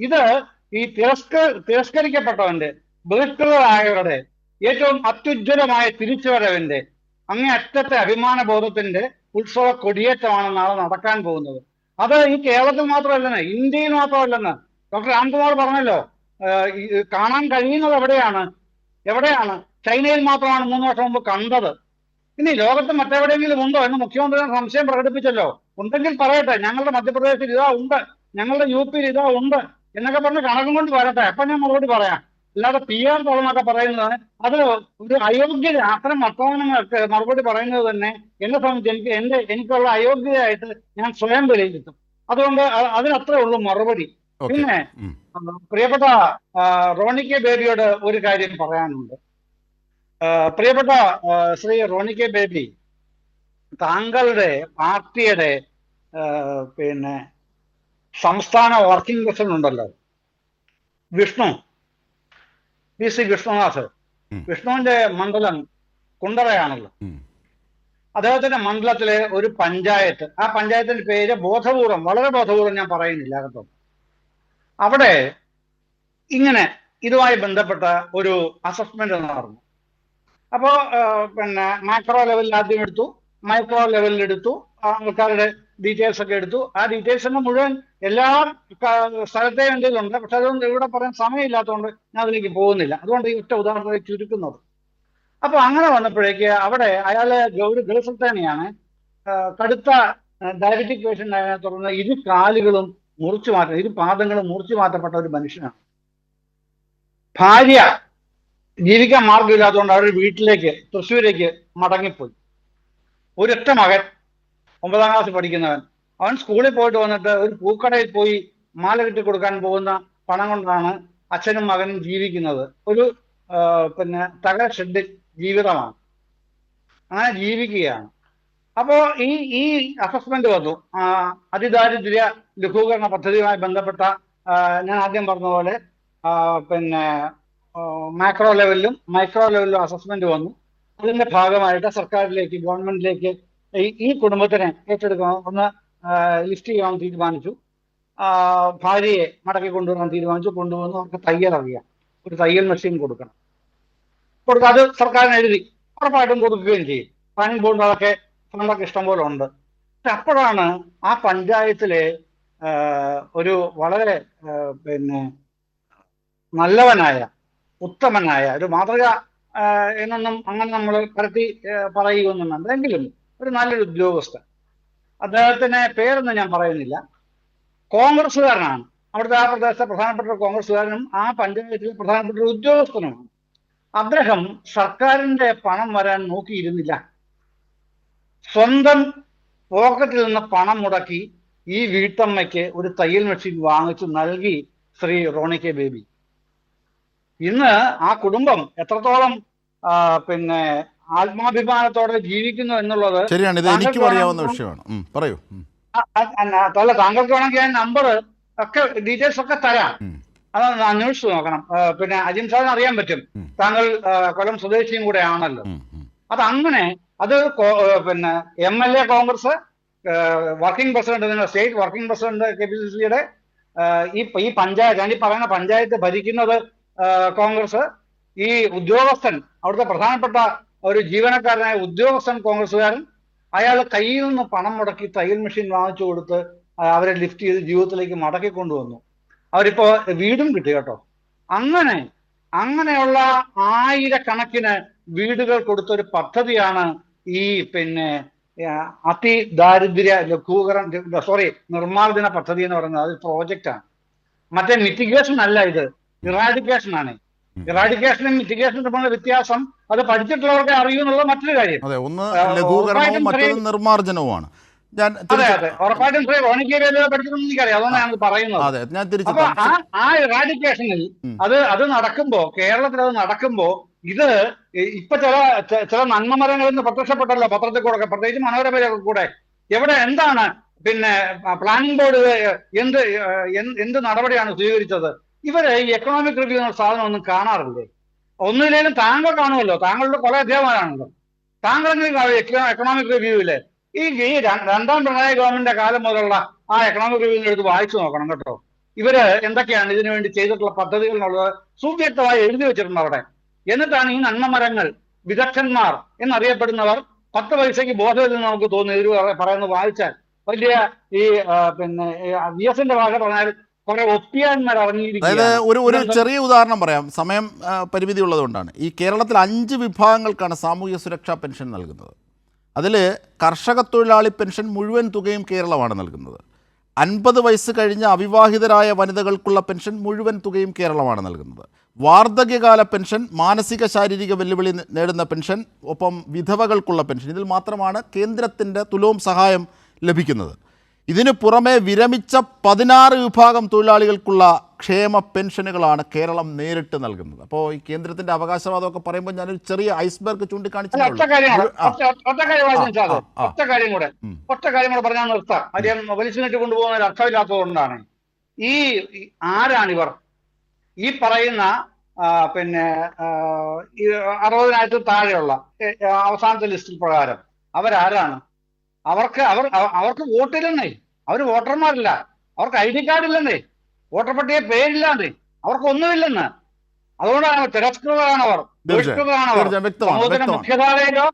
ഇത് ഈ തിരസ്ക തിരസ്കരിക്കപ്പെട്ടവന്റെ ബഹിഷ്കൃതരായവരുടെ ഏറ്റവും അത്യുജ്വലമായ തിരിച്ചുവരവിന്റെ അങ്ങേ അറ്റത്തെ അഭിമാന ബോധത്തിന്റെ ഉത്സവ കൊടിയേറ്റമാണ് നാളെ നടക്കാൻ പോകുന്നത്. അത് ഈ കേരളത്തിൽ മാത്രമല്ലെന്ന് ഇന്ത്യയിൽ മാത്രമല്ലെന്ന് ഡോക്ടർ രാംകുമാർ പറഞ്ഞല്ലോ. കാണാൻ കഴിയുന്നത് എവിടെയാണ്? എവിടെയാണ്? ചൈനയിൽ മാത്രമാണ് മൂന്ന് വർഷം മുമ്പ് കണ്ടത്. ഇനി ലോകത്ത് മറ്റെവിടെയെങ്കിലും ഉണ്ടോ എന്ന് മുഖ്യമന്ത്രി സംശയം പ്രകടിപ്പിച്ചല്ലോ. ഉണ്ടെങ്കിൽ പറയട്ടെ. ഞങ്ങളുടെ മധ്യപ്രദേശിൽ ഇതാ ഉണ്ട്. ഞങ്ങളുടെ യു പിയിൽ ഇതാ ഉണ്ട്. എന്നൊക്കെ പറഞ്ഞ് കണക്കും കൊണ്ട് വരട്ടെ അപ്പൊ ഞാൻ മറുപടി പറയാം. അല്ലാതെ പി ആർ തുറന്നൊക്കെ പറയുന്നത് അത് ഒരു അയോഗ്യത അത്തരം വർത്തമാനങ്ങൾക്ക് മറുപടി പറയുന്നത് തന്നെ എന്നെ സംബന്ധിച്ച് എനിക്ക് എന്റെ എനിക്കുള്ള അയോഗ്യതയായിട്ട് ഞാൻ സ്വയം വിലയിരുത്തും അതുകൊണ്ട് അതിനത്ര ഉള്ളൂ മറുപടി. പിന്നെ പ്രിയപ്പെട്ട റോണി കെ ബേബിയോട് ഒരു കാര്യം പറയാനുണ്ട്. പ്രിയപ്പെട്ട ശ്രീ റോണി കെ ബേബി താങ്കളുടെ പാർട്ടിയുടെ പിന്നെ സംസ്ഥാന വർക്കിംഗ് പ്രസിഡന്റ് ഉണ്ടല്ലോ. വിഷ്ണു. പി. സി. വിഷ്ണുനാഥ്. വിഷ്ണുവിന്റെ മണ്ഡലം കുണ്ടറയാണല്ലോ. അദ്ദേഹത്തിന്റെ മണ്ഡലത്തിലെ ഒരു പഞ്ചായത്ത് ആ പഞ്ചായത്തിന്റെ പേര് ബോധപൂർവം വളരെ ബോധപൂർവം ഞാൻ പറയുന്നില്ല കേട്ടോ അവിടെ ഇങ്ങനെ ഇതുമായി ബന്ധപ്പെട്ട ഒരു അസസ്മെന്റ് നടന്നു. അപ്പോ പിന്നെ മാക്രോ ലെവലിൽ ആദ്യം എടുത്തു. മൈക്രോ ലെവലിൽ എടുത്തു ആൾക്കാരുടെ ഡീറ്റെയിൽസ് ഒക്കെ എടുത്തു. ആ ഡീറ്റെയിൽസ് തന്നെ മുഴുവൻ എല്ലാ സ്ഥലത്തെയും എന്റെ ഉണ്ട് പക്ഷെ അതുകൊണ്ട് ഇവിടെ പറയാൻ സമയമില്ലാത്തതുകൊണ്ട് ഞാൻ അതിലേക്ക് പോകുന്നില്ല. അതുകൊണ്ട് ഈ ഒറ്റ ഉദാഹരണത്തെ ചുരുക്കുന്നത്. അപ്പൊ അങ്ങനെ വന്നപ്പോഴേക്ക് അവിടെ അയാൾ ഗൗരി ഗൾഫിൽ തന്നെയാണ് കടുത്ത ഡയബറ്റിക് പേഷ്യന്റ് ആയതിനെ തുടർന്ന് ഇരു കാലുകളും മുറിച്ചു മാറ്റം ഇരു പാദങ്ങളും മുറിച്ചു മാറ്റപ്പെട്ട ഒരു മനുഷ്യനാണ്. ഭാര്യ ജീവിക്കാൻ മാർഗമില്ലാത്തതുകൊണ്ട് അവരുടെ വീട്ടിലേക്ക് തൃശ്ശൂരേക്ക് മടങ്ങിപ്പോയി. ഒരൊറ്റ മകൻ ഒമ്പതാം ക്ലാസ് പഠിക്കുന്നവൻ. അവൻ സ്കൂളിൽ പോയിട്ട് വന്നിട്ട് ഒരു പൂക്കടയിൽ പോയി മാല കെട്ടി കൊടുക്കാൻ പോകുന്ന പണം കൊണ്ടാണ് അച്ഛനും മകനും ജീവിക്കുന്നത്. ഒരു പിന്നെ തകര ഷെഡ് ജീവിതമാണ്. അങ്ങനെ ജീവിക്കുകയാണ്. അപ്പോ ഈ ഈ അസസ്മെന്റ് വന്നു. അതിദാരിദ്ര്യ ലഘൂകരണ പദ്ധതിയുമായി ബന്ധപ്പെട്ട ഞാൻ ആദ്യം പറഞ്ഞ പോലെ പിന്നെ മാക്രോ ലെവലിലും മൈക്രോ ലെവലിലും അസസ്മെന്റ് വന്നു. അതിന്റെ ഭാഗമായിട്ട് സർക്കാരിലേക്ക് ഗവൺമെന്റിലേക്ക് ഈ കുടുംബത്തിനെ ഏറ്റെടുക്കാൻ ഒന്ന് ലിസ്റ്റ് ചെയ്യാൻ തീരുമാനിച്ചു. ഭാര്യയെ മടക്കി കൊണ്ടുവരാൻ തീരുമാനിച്ചു. കൊണ്ടുവന്ന് അവർക്ക് തയ്യൽ അറിയാം. ഒരു തയ്യൽ മെഷീൻ കൊടുക്കണം. കൊടുക്കുക അത് സർക്കാരിന് എഴുതി ഉറപ്പായിട്ടും കൊടുക്കുകയും ചെയ്യും. പ്ലാനിംഗ് ബോർഡ് അതൊക്കെ ഫണ്ടൊക്കെ ഇഷ്ടം പോലെ ഉണ്ട്. അപ്പോഴാണ് ആ പഞ്ചായത്തിലെ ഒരു വളരെ പിന്നെ നല്ലവനായ ഉത്തമനായ ഒരു മാതൃക എന്നൊന്നും അങ്ങനെ നമ്മൾ പരത്തി പറയുകയൊന്നും എങ്കിലും ഒരു നല്ലൊരു ഉദ്യോഗസ്ഥൻ. അദ്ദേഹത്തിന് പേരൊന്നും ഞാൻ പറയുന്നില്ല. കോൺഗ്രസ്സുകാരനാണ്. അവിടുത്തെ ആ പ്രദേശത്തെ പ്രധാനപ്പെട്ട കോൺഗ്രസ്സുകാരനും ആ പഞ്ചായത്തിലെ പ്രധാനപ്പെട്ട ഒരു ഉദ്യോഗസ്ഥനുമാണ്. അദ്ദേഹം സർക്കാരിന്റെ പണം വരാൻ നോക്കിയിരുന്നില്ല. സ്വന്തം പോക്കറ്റിൽ നിന്ന് പണം മുടക്കി ഈ വീട്ടമ്മയ്ക്ക് ഒരു തയ്യൽ മെഷീൻ വാങ്ങിച്ചു നൽകി ശ്രീ റോണി കെ ബേബി. ഇന്ന് ആ കുടുംബം എത്രത്തോളം പിന്നെ ആത്മാഭിമാനത്തോടെ ജീവിക്കുന്നു എന്നുള്ളത് ശരിയാണ്. ഇത് എനിക്കും അറിയാവുന്ന വിഷയമാണ്. പറയൂ. അല്ല താങ്കൾക്ക് വേണമെങ്കിൽ ഞാൻ നമ്പർ ഒക്കെ ഡീറ്റെയിൽസ് ഒക്കെ തരാം. അത് അന്വേഷിച്ചു നോക്കണം. പിന്നെ അജിം സാറിന് അറിയാൻ പറ്റും. താങ്കൾ കൊല്ലം സ്വദേശിയും കൂടെ ആണല്ലോ. അത് അങ്ങനെ അത് പിന്നെ M L A Congress working president state working president K P C സിയുടെ ഈ ഈ പഞ്ചായത്ത് ഞാൻ ഈ പറയുന്ന പഞ്ചായത്ത് ഭരിക്കുന്നത് കോൺഗ്രസ്. ഈ ഉദ്യോഗസ്ഥൻ അവിടുത്തെ പ്രധാനപ്പെട്ട ഒരു ജീവനക്കാരനായ ഉദ്യോഗസ്ഥൻ കോൺഗ്രസ്സുകാരൻ അയാൾ കയ്യിൽ നിന്ന് പണം മുടക്കി തയ്യൽ മെഷീൻ വാങ്ങിച്ചു കൊടുത്ത് അവരെ ലിഫ്റ്റ് ചെയ്ത് ജീവിതത്തിലേക്ക് മടക്കി കൊണ്ടുവന്നു. അവരിപ്പോ വീടും കിട്ടി കേട്ടോ. അങ്ങനെ അങ്ങനെയുള്ള ആയിരക്കണക്കിന് വീടുകൾ കൊടുത്ത ഒരു പദ്ധതിയാണ് ഈ പിന്നെ അതി അതിദാരിദ്ര്യ ലഘൂകരണ സോറി നിർമ്മാർജന പദ്ധതി എന്ന് പറയുന്നത് അത് പ്രോജക്റ്റാണ്. മറ്റേ മിറ്റിഗേഷൻ അല്ല ഇത്. ഇറാഡിക്കേഷൻ ആണ്. ഇറാഡിക്കേഷനും മിറ്റിഗേഷനും തമ്മിലുള്ള വ്യത്യാസം അത് പഠിച്ചിട്ടുള്ളവർക്ക് അറിയൂ എന്നുള്ള മറ്റൊരു കാര്യം. അതെ ഒന്ന് ലഘൂകരണവും. നിർമ്മാർജനവുമാണ്. ഞാൻ അതെ അതെ. ഉറപ്പായിട്ടും ശ്രീ എനിക്കറിയാം. അതുകൊണ്ടാണ് പറയുന്നത്. അതെ ഞാൻ തിരിച്ചു അപ്പൊ ആ ആ ഇറാഡിക്കേഷനിൽ അത് അത് നടക്കുമ്പോ കേരളത്തിൽ അത് നടക്കുമ്പോ ഇത് ഇപ്പൊ ചില ചില നന്മ മരങ്ങളിൽ നിന്ന് പ്രത്യക്ഷപ്പെട്ടല്ലോ പത്രത്തിൽ കൂടെ പ്രത്യേകിച്ച് മനോരമയിലൊക്കെ കൂടെ. എവിടെ എന്താണ്? പിന്നെ പ്ലാനിംഗ് ബോർഡ് എന്ത് എന്ത് നടപടിയാണ് സ്വീകരിച്ചത്? ഇവർ ഈ എക്കണോമിക് റിവ്യൂ എന്ന സാധനം ഒന്നും കാണാറില്ലേ? ഒന്നുമില്ലെങ്കിലും താങ്കൾ കാണുമല്ലോ. താങ്കളുടെ കുറെ അധ്യാപകനാണല്ലോ താങ്കളെങ്കിലും എക്കണോമിക് റിവ്യൂവിൽ ഈ ഈ രണ്ടാം പിണറായി ഗവൺമെന്റിന്റെ കാലം മുതലുള്ള ആ എക്കണോമിക് റിവ്യൂവിനെ എടുത്ത് വായിച്ചു നോക്കണം കേട്ടോ. ഇവർ എന്തൊക്കെയാണ് ഇതിനു വേണ്ടി ചെയ്തിട്ടുള്ള പദ്ധതികൾ എന്നുള്ളത് സുവ്യക്തമായി എഴുതി വെച്ചിട്ടുണ്ട് അവിടെ. എന്നിട്ടാണ് ഈ നന്മമരങ്ങൾ വിദഗ്ധന്മാർ എന്നറിയപ്പെടുന്നവർ പത്ത് പൈസയ്ക്ക് ബോധമില്ലെന്ന് നമുക്ക് തോന്നുന്നു. ഇവർ പറയുന്നത് വായിച്ചാൽ വലിയ ഈ പിന്നെ വി എസിന്റെ ഭാഷ പറഞ്ഞാൽ അതായത് ഒരു ഒരു ചെറിയ ഉദാഹരണം പറയാം. സമയം പരിമിതി ഉള്ളതുകൊണ്ടാണ്. ഈ കേരളത്തിൽ അഞ്ച് വിഭാഗങ്ങൾക്കാണ് സാമൂഹ്യ സുരക്ഷാ പെൻഷൻ നൽകുന്നത്. അതിൽ കർഷക തൊഴിലാളി പെൻഷൻ മുഴുവൻ തുകയും കേരളമാണ് നൽകുന്നത്. അൻപത് വയസ്സ് കഴിഞ്ഞ അവിവാഹിതരായ വനിതകൾക്കുള്ള പെൻഷൻ മുഴുവൻ തുകയും കേരളമാണ് നൽകുന്നത്. വാർദ്ധക്യകാല പെൻഷൻ മാനസിക ശാരീരിക വെല്ലുവിളി നേടുന്ന പെൻഷൻ ഒപ്പം വിധവകൾക്കുള്ള പെൻഷൻ. ഇതിൽ മാത്രമാണ് കേന്ദ്രത്തിന്റെ തുലവും സഹായം ലഭിക്കുന്നത്. ഇതിനു പുറമെ വിരമിച്ച പതിനാറ് വിഭാഗം തൊഴിലാളികൾക്കുള്ള ക്ഷേമ പെൻഷനുകളാണ് കേരളം നേരിട്ട് നൽകുന്നത്. അപ്പോൾ ഈ കേന്ദ്രത്തിന്റെ അവകാശവാദമൊക്കെ പറയുമ്പോൾ ഞാനൊരു ചെറിയ ഐസ്ബർഗ് ചൂണ്ടിക്കാണിച്ചു ഒറ്റ കാര്യം. കൂടെ. ഒറ്റ കാര്യം കൂടെ പറഞ്ഞാൽ നിർത്താം. കൊണ്ടുപോകുന്ന ഒരു അർത്ഥമില്ലാത്തതുകൊണ്ടാണ് ഈ ആരാണിവർ? ഈ പറയുന്ന പിന്നെ അറുപതിനായിരത്തിൽ താഴെയുള്ള അവസാനത്തെ ലിസ്റ്റിൽ പ്രകാരം അവരാരാണ്? അവർക്ക് അവർ അവർക്ക് വോട്ടില്ലെന്നേ അവർ വോട്ടർമാരില്ല. അവർക്ക് ഐ ഡി കാർഡ് ഇല്ലെന്നേ. വോട്ടർ പട്ടിക പേരില്ലാന്നേ. അവർക്ക് ഒന്നുമില്ലെന്ന് അതുകൊണ്ടാണ് തിരസ്കൃതരാണ് അവർ ബഹിഷ്കൃതരാണ് അവർ സമൂഹത്തിന്റെ മുഖ്യധാരയിലോ